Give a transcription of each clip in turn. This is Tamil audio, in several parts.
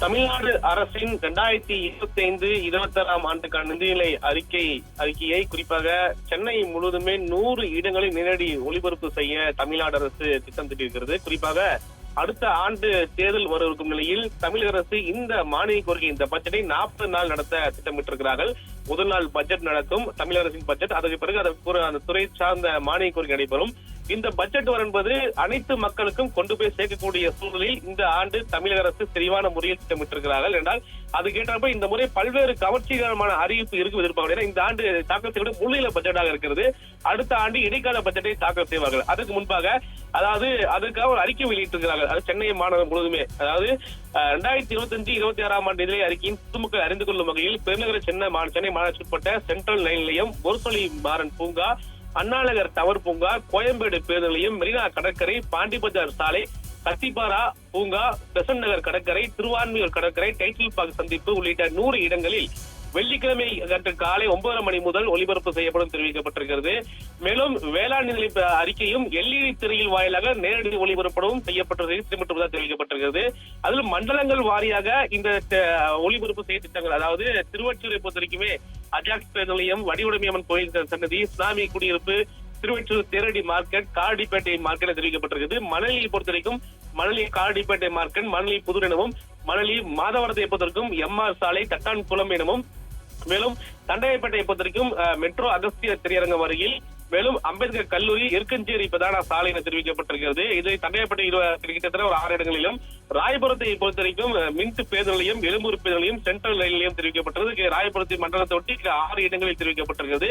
தமிழ்நாடு அரசின் இரண்டாயிரத்தி இருபத்தி ஐந்து இருபத்தி ஆறாம் ஆண்டுக்கான நிதிநிலை அறிக்கை அறிக்கையை குறிப்பாக சென்னை முழுவதுமே நூறு இடங்களில் நேரடி ஒளிபரப்பு செய்ய தமிழ்நாடு அரசு திட்டம் திட்டிருக்கிறது குறிப்பாக அடுத்த ஆண்டு தேர்தல் வரவிருக்கும் நிலையில் தமிழக அரசு இந்த மானிய கோரிக்கை இந்த பட்ஜெட்டை நாற்பது நாள் நடத்த திட்டமிட்டிருக்கிறார்கள். முதல் நாள் பட்ஜெட் நடக்கும். தமிழக அரசின் பட்ஜெட் அதற்கு பிறகு அதற்கு அந்த துறை சார்ந்த மானிய கோரிக்கை நடைபெறும். இந்த பட்ஜெட் வர என்பது அனைத்து மக்களுக்கும் கொண்டு போய் சேர்க்கக்கூடிய சூழலில் இந்த ஆண்டு தமிழக அரசு தெளிவான முறையில் திட்டமிட்டிருக்கிறார்கள் என்றால் அது கேட்டப்ப இந்த முறை பல்வேறு கவர்ச்சிகரமான அறிவிப்பு இருக்கும் எதிர்பார்க்க இந்த ஆண்டு தாக்கல் செய்யக்கூடிய முன்னிலை பட்ஜெட்டாக இருக்கிறது. அடுத்த ஆண்டு இடைக்கால பட்ஜெட்டை தாக்கல் செய்வார்கள். அதுக்கு முன்பாக அதாவது அதற்காக ஒரு அறிக்கை வெளியிட்டிருக்கிறார்கள். அது சென்னை மாநகரம் முழுவதுமே அதாவது ரெண்டாயிரத்தி இருபத்தி அஞ்சு இருபத்தி ஆறாம் ஆண்டு நிலை அறிக்கையின் பொதுமக்கள் அறிந்து கொள்ளும் வகையில் பெருநகர சென்னை மா- சென்னை மாநகராட்சி உட்பட்ட சென்ட்ரல் ரயில் நிலையம் பொருசொலி மாறன் பூங்கா அண்ணாநகர் டவர் பூங்கா கோயம்பேடு பேருந்து நிலையம் மெரினா கடற்கரை பாண்டிபஜார் சாலை கத்திப்பாரா பூங்கா பெசன் நகர் கடற்கரை திருவான்மியூர் கடற்கரை டைட்டில் பார்க் சந்திப்பு உள்ளிட்ட நூறு இடங்களில் வெள்ளிக்கிழமை அன்று காலை ஒன்பதரை மணி முதல் ஒளிபரப்பு செய்யப்படும் தெரிவிக்கப்பட்டிருக்கிறது. மேலும் வேளாண் நிலை அறிக்கையும் எல்இடி திரையில் வாயிலாக நேரடி ஒளிபரப்படவும் செய்யப்பட்டது திட்டமிட்டுள்ளதாக தெரிவிக்கப்பட்டிருக்கிறது. அதில் மண்டலங்கள் வாரியாக இந்த ஒளிபரப்பு செய்ய திட்டங்கள் அதாவது திருவொற்றியூரை பொறுத்த வரைக்குமே அஜாக்ஸ் பேருந்து நிலையம் வடிவுடைமையம்மன் கோயில் சன்னதி இஸ்லாமிய குடியிருப்பு திருவெற்றூர் தேரடி மார்க்கெட் காரடிப்பேட்டை மார்க்கெட் தெரிவிக்கப்பட்டிருக்கிறது மணலியை பொறுத்த வரைக்கும் மணலி காரடிப்பேட்டை மார்க்கெட் மணலி புதூர் எனவும் மணலி மாதவரத்தை பொறுத்தவரைக்கும் எம்ஆர் சாலை தட்டான் குளம் எனவும் மேலும் தண்டையப்பேட்டையை பொறுத்தவரைக்கும் அஹ், மெட்ரோ அகஸ்திய திரையரங்கம் அருகில் மேலும் அம்பேத்கர் கல்லூரி எருக்கஞ்சேரி பிரதான சாலை என தெரிவிக்கப்பட்டிருக்கிறது. இதை தண்டையப்பேட்டை இரு- கிட்டத்தட்ட ஒரு ஆறு இடங்களிலும் ராயபுரத்தை பொறுத்த வரைக்கும் அஹ், மின்ட் பேருந்து நிலையம் எழும்பூர் பேருந்து நிலையம் சென்ட்ரல் ரயில் நிலையம் தெரிவிக்கப்பட்டது ராயபுரத்தை மண்டலத்தை ஒட்டி ஆறு இடங்களில் தெரிவிக்கப்பட்டிருக்கிறது.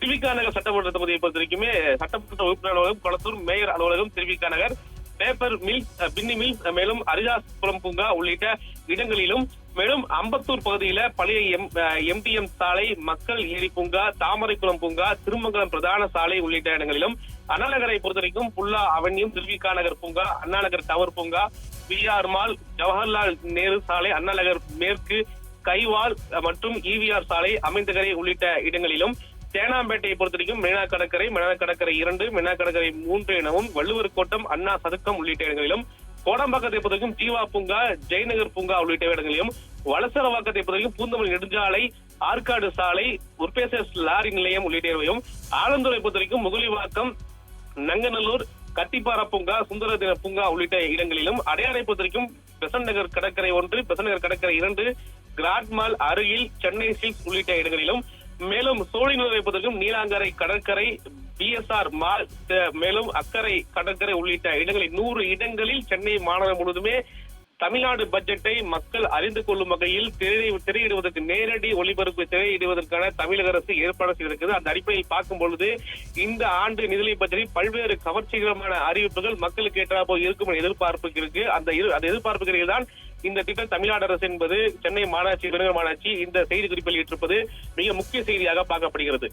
திருவிக்கா நகர் சட்டமன்ற தொகுதியை பொறுத்த வரைக்குமே சட்டமன்ற உறுப்பினர் அலுவலகம் கொளத்தூர் மேயர் அலுவலகம் Thiruvika Nagar paper mill Binny mill மேலும் அரிதாஸ்புரம் பூங்கா உள்ளிட்ட இடங்களிலும் மேலும் அம்பத்தூர் பகுதியில பழைய எம் எம்டிஎம் சாலை மக்கள் ஏரி பூங்கா தாமரைக்குளம் பூங்கா திருமங்கலம் பிரதான சாலை உள்ளிட்ட இடங்களிலும் அண்ணாநகரை பொறுத்தவரைக்கும் புல்லா அவென்யூ திருவிகா நகர் பூங்கா அண்ணாநகர் டவர் பூங்கா பிஆர் மால் ஜவஹர்லால் நேரு சாலை அண்ணாநகர் மேற்கு கைவால் மற்றும் இவிஆர் சாலை அமைந்தகரை உள்ளிட்ட இடங்களிலும் தேனாம்பேட்டையை பொறுத்தவரைக்கும் மெரினா கடற்கரை மெரினா கடற்கரை இரண்டு மெரினா கடற்கரை மூன்று எனவும் வள்ளுவர் கோட்டம் அண்ணா சதுக்கம் உள்ளிட்ட இடங்களிலும் கோடம்பாக்கத்தை பொறுத்தவரைக்கும் ஜீவா பூங்கா ஜெயநகர் பூங்கா உள்ளிட்ட இடங்களிலும் வலசரவாக்கத்தை பொறுத்தவரைக்கும் பூந்தமல்லி நெடுஞ்சாலை ஆற்காடு சாலை உற்பேசஸ் லாரி நிலையம் உள்ளிட்ட இடங்களிலும் ஆலந்துறை பொறுத்தவரைக்கும் முகலிவாக்கம் நங்கநல்லூர் கத்திப்பாரா பூங்கா சுந்தர தின பூங்கா உள்ளிட்ட இடங்களிலும் அடையாறை பொறுத்தவரைக்கும் பெசன் நகர் கடற்கரை ஒன்று பெசன் நகர் கடற்கரை இரண்டு கிராட்மால் அருகில் சென்னை சில்க்ஸ் உள்ளிட்ட இடங்களிலும் மேலும் சோழிநுரை பொறுத்தவரைக்கும் நீலாங்கரை கடற்கரை பிஎஸ்ஆர் மால் மேலும் அக்கரை கடற்கரை உள்ளிட்ட இடங்களில் நூறு இடங்களில் சென்னை மாநகரம் முழுவதுமே தமிழ்நாடு பட்ஜெட்டை மக்கள் அறிந்து கொள்ளும் வகையில் திரை திரையிடுவதற்கு நேரடி ஒளிபரப்பு திரையிடுவதற்கான தமிழக அரசு ஏற்பாடு செய்திருக்கிறது. அந்த அடிப்படையில் பார்க்கும் பொழுது இந்த ஆண்டு நிதிநிலை பட்ஜெட்டில் பல்வேறு கவர்ச்சிகரமான அறிவிப்புகள் மக்களுக்கு ஏற்றாபோ இருக்கும் எதிர்பார்ப்புக்கு எதிர்பார்ப்பு இருக்கு. அந்த அந்த எதிர்பார்ப்புகளில் தான் இந்த திட்டம் தமிழ்நாடு அரசு என்பது சென்னை மாநகராட்சி பெருநகர மாநகராட்சி இந்த செய்தி குறிப்பில் ஏற்றிருப்பது மிக முக்கிய செய்தியாக பார்க்கப்படுகிறது.